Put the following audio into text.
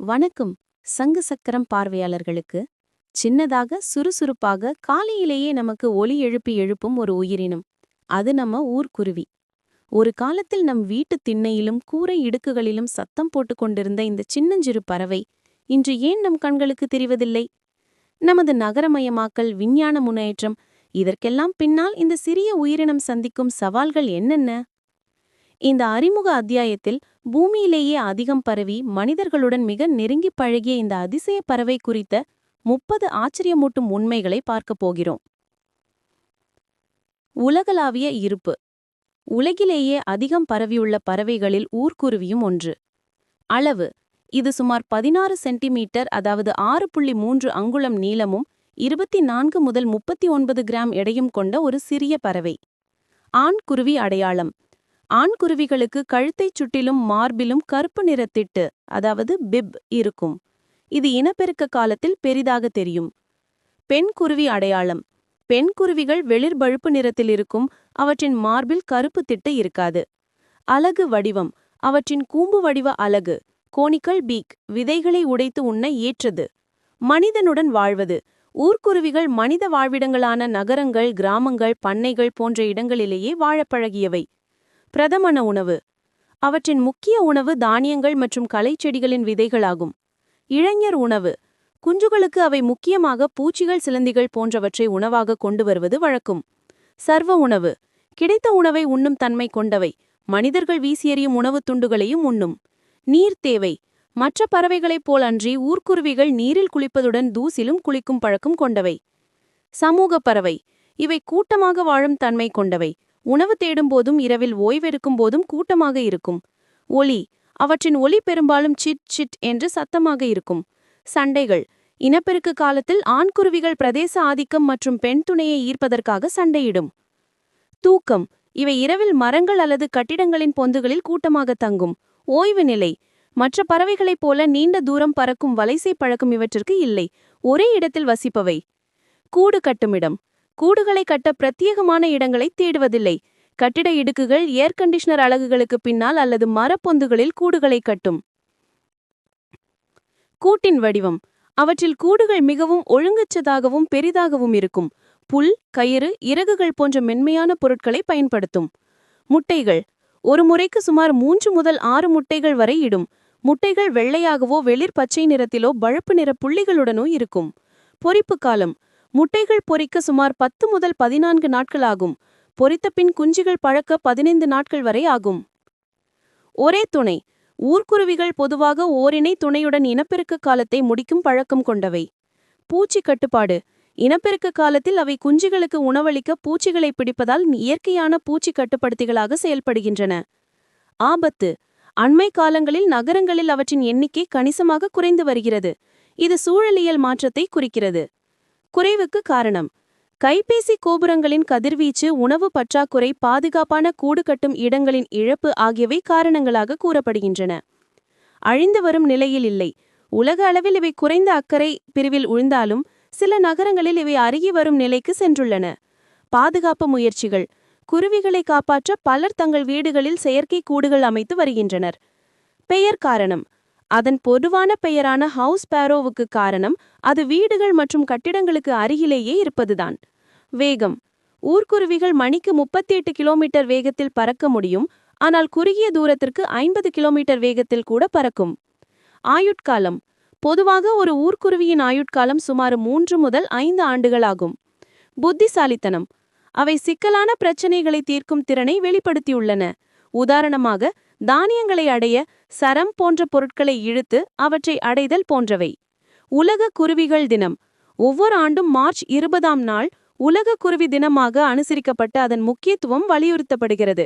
வணக்கம். சங்கு சக்கரம் பார்வையாளர்களுக்கு சின்னதாக சுறுசுறுப்பாக காலையிலேயே நமக்கு ஒலி எழுப்பி எழுப்பும் ஒரு உயிரினம். அது நம்ம ஊர்க்குருவி ஒரு காலத்தில் நம் வீட்டு திண்ணையிலும் கூரை இடுக்குகளிலும் சத்தம் போட்டுக் கொண்டிருந்த இந்த சின்னஞ்சிறு பறவை இன்று ஏன் நம் கண்களுக்கு தெரிவதில்லை? நமது நகரமயமாக்கல் விஞ்ஞான முன்னேற்றம் இதற்கெல்லாம் பின்னால் இந்த சிறிய உயிரினம் சந்திக்கும் சவால்கள் என்னென்ன? இந்த அறிமுக அத்தியாயத்தில் பூமியிலேயே அதிகம் பரவி மனிதர்களுடன் மிக நெருங்கிப் பழகிய இந்த அதிசய பறவை குறித்த முப்பது ஆச்சரியமூட்டும் உண்மைகளை பார்க்கப் போகிறோம். உலகளாவிய இருப்பு. உலகிலேயே அதிகம் பரவியுள்ள பறவைகளில் ஊர்க்குருவியும் ஒன்று. அளவு. இது சுமார் பதினாறு சென்டிமீட்டர் அதாவது ஆறு புள்ளி மூன்று அங்குளம் நீளமும் இருபத்தி நான்கு முதல் முப்பத்தி ஒன்பது கிராம் எடையும் கொண்ட ஒரு சிறிய பறவை. ஆண் குருவி அடையாளம். ஆண் குருவிகளுக்கு கழுத்தைச் சுற்றிலும் மார்பிலும் கருப்பு நிறத்திட்டு அதாவது பிப் இருக்கும். இது இனப்பெருக்க காலத்தில் பெரிதாக தெரியும். பெண் குருவி அடையாளம். பெண் குருவிகள் வெளிர் பழுப்பு நிறத்தில் இருக்கும் அவற்றின் மார்பில் கருப்பு திட்டு இருக்காது. அலகு வடிவம். அவற்றின் கூம்பு வடிவ அலகு. Conical beak. விதைகளை உடைத்து உண்ண ஏற்றது. மனிதனுடன் வாழ்வது. ஊர்க்குருவிகள் மனித வாழ்விடங்களான நகரங்கள் கிராமங்கள் பண்ணைகள் போன்ற இடங்களிலேயே வாழப்பழகியவை பிரதமன உணவு. அவற்றின் முக்கிய உணவு தானியங்கள் மற்றும் களைச்செடிகளின் விதைகளாகும். இளைஞர் உணவு. குஞ்சுகளுக்கு அவை முக்கியமாக பூச்சிகள் சிலந்திகள் போன்றவற்றை உணவாக கொண்டு வருவது வழக்கம். சர்வ உணவு. கிடைத்த உணவை உண்ணும் தன்மை கொண்டவை. மனிதர்கள் வீசியெறியும் உணவுத் துண்டுகளையும் உண்ணும். நீர் தேவை. மற்ற பறவைகளைப் போலன்றி ஊர்க்குருவிகள் நீரில் குளிப்பதுடன் தூசிலும் குளிக்கும் பழக்கம் கொண்டவை. சமூக பறவை. இவை கூட்டமாக வாழும் தன்மை கொண்டவை. உணவு தேடும் போதும் இரவில் ஓய்வெடுக்கும் போதும் கூட்டமாக இருக்கும். ஒலி அவற்றின் ஒலி பெரும்பாலும் சிட் சிட் என்று சத்தமாக இருக்கும். சண்டைகள் இனப்பெருக்கு காலத்தில் ஆண்குருவிகள் பிரதேச ஆதிக்கம் மற்றும் பெண் துணையை ஈர்ப்பதற்காக சண்டையிடும். தூக்கம் இவை இரவில் மரங்கள் அல்லது கட்டிடங்களின் பொந்துகளில் கூட்டமாக தங்கும். ஓய்வு நிலை மற்ற பறவைகளைப் போல நீண்ட தூரம் பறக்கும் வலைசை பழக்கம் இவற்றிற்கு இல்லை. ஒரே இடத்தில் வசிப்பவை. கூடு கட்டுமிடம் கூடுகளை கட்ட பிரத்யேகமான இடங்களை தேடுவதில்லை. கட்டிட இடுக்குகள் ஏர் கண்டிஷனர் அலகுகளுக்கு பின்னால் அல்லது மரப்பொந்துகளில் கூடுகளை கட்டும். கூட்டின் வடிவம். அவற்றில் கூடுகள் மிகவும் ஒழுங்கச்சதாகவும் பெரிதாகவும் இருக்கும். புல் கயிறு இறகுகள் போன்ற மென்மையான பொருட்களை பயன்படுத்தும். முட்டைகள். ஒரு முறைக்கு சுமார் மூன்று முதல் ஆறு முட்டைகள் வரை இடும். முட்டைகள் வெள்ளையாகவோ வெளிர் பச்சை நிறத்திலோ பழுப்பு நிற புள்ளிகளுடனோ இருக்கும். பொறிப்பு காலம். முட்டைகள் பொறிக்க சுமார் பத்து முதல் பதினான்கு நாட்கள் ஆகும் பொறித்த பின் குஞ்சுகள் பழக்க பதினைந்து நாட்கள் வரை ஆகும். ஒரே துணை. ஊர்க்குருவிகள் பொதுவாக ஓரிணை துணையுடன் இனப்பெருக்க காலத்தை முடிக்கும் பழக்கம் கொண்டவை. பூச்சி கட்டுப்பாடு. இனப்பெருக்க காலத்தில் அவை குஞ்சுகளுக்கு உணவளிக்க பூச்சிகளை பிடிப்பதால் இயற்கையான பூச்சி கட்டுப்படுத்திகளாக செயல்படுகின்றன. ஆபத்து. அண்மை காலங்களில் நகரங்களில் அவற்றின் எண்ணிக்கை கணிசமாக குறைந்து வருகிறது. இது சூழலியல் மாற்றத்தை குறிக்கிறது. குறைவுக்கு காரணம். கைபேசி கோபுரங்களின் கதிர்வீச்சு உணவு பற்றாக்குறை பாதுகாப்பான கூடு கட்டும் இடங்களின் இழப்பு ஆகியவை காரணங்களாக கூறப்படுகின்றன. அழிந்து வரும் நிலையில் இல்லை. உலக அளவில் இவை குறைந்த அக்கறை பிரிவில் உழ்ந்தாலும் சில நகரங்களில் இவை அருகி வரும் நிலைக்கு சென்றுள்ளன. பாதுகாப்பு முயற்சிகள். குருவிகளை காப்பாற்ற பலர் தங்கள் வீடுகளில் செயற்கை கூடுகள் அமைத்து வருகின்றனர். பெயர் காரணம். அதன் பொதுவான பெயரான ஹவுஸ் பேரோவுக்கு காரணம் அது வீடுகள் மற்றும் கட்டிடங்களுக்கு அருகிலேயே இருப்பதுதான். வேகம். ஊர்க்குருவிகள் மணிக்கு முப்பத்தி எட்டு கிலோமீட்டர் வேகத்தில் பறக்க முடியும். ஆனால் குறுகிய தூரத்திற்கு ஐம்பது கிலோமீட்டர் வேகத்தில் கூட பறக்கும். ஆயுட்காலம். பொதுவாக ஒரு ஊர்க்குருவியின் ஆயுட்காலம் சுமார் மூன்று முதல் ஐந்து ஆண்டுகளாகும். புத்திசாலித்தனம். அவை சிக்கலான பிரச்சினைகளை தீர்க்கும் திறனை வெளிப்படுத்தியுள்ளன. உதாரணமாக தானியங்களை அடைய சரம் போன்ற பொருட்களை இழுத்து அவற்றை அடைதல் போன்றவை. உலக குருவிகள் தினம். ஒவ்வொரு ஆண்டும் மார்ச் இருபதாம் நாள் உலக குருவி தினமாக அனுசரிக்கப்பட்ட அதன் முக்கியத்துவம் வலியுறுத்தப்படுகிறது.